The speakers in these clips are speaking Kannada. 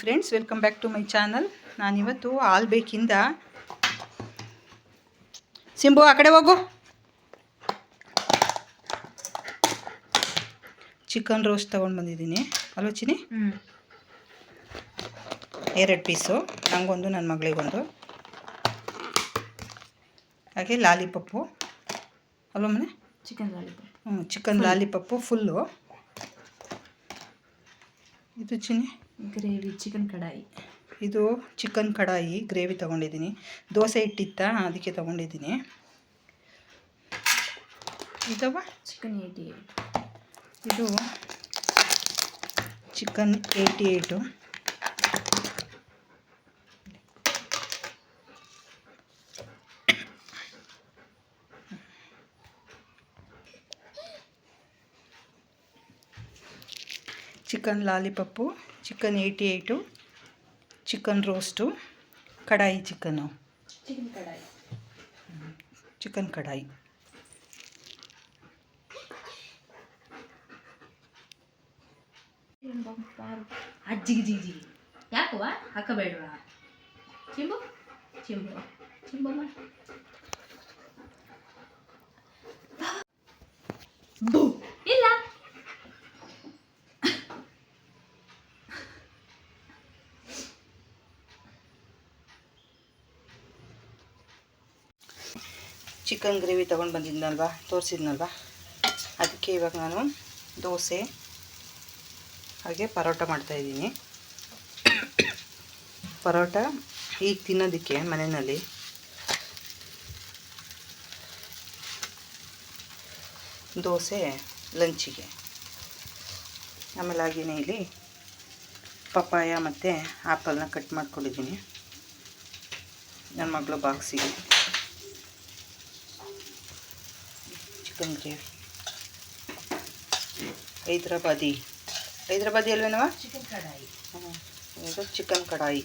Friends welcome back to my channel ನಾನಿವತ್ತು ಆಲ್ಬೇಕಿಂದ ಸಿಂಬು ಆ ಕಡೆ ಹೋಗು. ಚಿಕನ್ ರೋಸ್ಟ್ ತೊಗೊಂಡು ಬಂದಿದ್ದೀನಿ. ಅಲ್ವ ಚಿನಿ ಎರಡು ಪೀಸು ನನಗೊಂದು ನನ್ನ ಮಗಳಿಗೊಂದು. ಹಾಗೆ ಲಾಲಿಪಪ್ಪು. ಅಲ್ವ ಮನೆ? ಚಿಕನ್ ಲಾಲಿಪಪ್ಪು ಹ್ಞೂ ಚಿಕನ್ ಲಾಲಿಪಪ್ಪು ಫುಲ್ಲು. ಇದು ಚಿನ್ನಿ? Gravy chicken kadai. ಇದು ಚಿಕನ್ ಕಡಾಯಿ ಗ್ರೇವಿ ತೊಗೊಂಡಿದ್ದೀನಿ. ದೋಸೆ ಇಟ್ಟಿತ್ತ ಅದಕ್ಕೆ ತೊಗೊಂಡಿದ್ದೀನಿ. ಇದವ? Chicken eighty eight. ಇದು chicken eighty eight. chicken lollipop chicken eighty eight chicken roast kadai chicken chicken kadai chicken kadai ಅಜ್ಜಿಗೆ ಜಿಗಿ ಯಾಕವ್ವ ಹಾಕಬೇಡವಾ ಚಿಂಬು ಚಿಂಬು ಚಿಂಬಮ್ಮ ಬೂ ಚಿಕನ್ ಗ್ರೇವಿ ತೊಗೊಂಡು ಬಂದಿದ್ನಲ್ವ? ತೋರಿಸಿದ್ನಲ್ವ? ಅದಕ್ಕೆ ಇವಾಗ ನಾನು ದೋಸೆ, ಹಾಗೆ ಪರೋಟ ಮಾಡ್ತಾಯಿದ್ದೀನಿ ಪರೋಟ ಈಗ ತಿನ್ನೋದಕ್ಕೆ ಮನೆಯಲ್ಲಿ. ದೋಸೆ ಲಂಚಿಗೆ. ಆಮೇಲೆ ಹಾಗೆಯೇ ಇಲ್ಲಿ ಪಪ್ಪಾಯ ಮತ್ತು ಆ್ಯಪಲ್ನ ಕಟ್ ಮಾಡ್ಕೊಂಡಿದ್ದೀನಿ. ನನ್ನ ಮಗಳು ಬಾಕ್ಸಿಗೆ. ಚಿಕನ್ ಗ್ರೇವಿ ಹೈದ್ರಾಬಾದಿ ಹೈದ್ರಾಬಾದಿ ಅಲ್ವೇನವ ಚಿಕನ್ ಕಡಾಯಿ ಹ್ಞೂ ಇದು ಚಿಕನ್ ಕಡಾಯಿ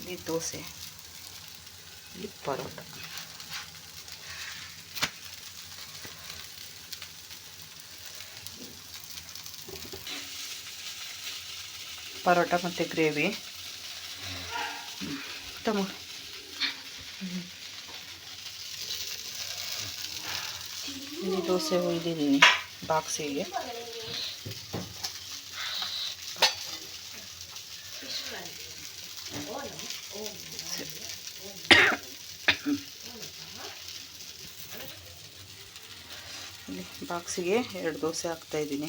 ಇಲ್ಲಿ ದೋಸೆ ಇಲ್ಲಿ ಪರೋಟ ಪರೋಟ ಮತ್ತು ಗ್ರೇವಿ ತಗೋ ಇಲ್ಲಿ ದೋಸೆ ಒಯ್ದಿದ್ದೀನಿ ಬಾಕ್ಸಿಗೆ ಇಲ್ಲಿ ಬಾಕ್ಸಿಗೆ ಎರಡು ದೋಸೆ ಹಾಕ್ತಾಯಿದ್ದೀನಿ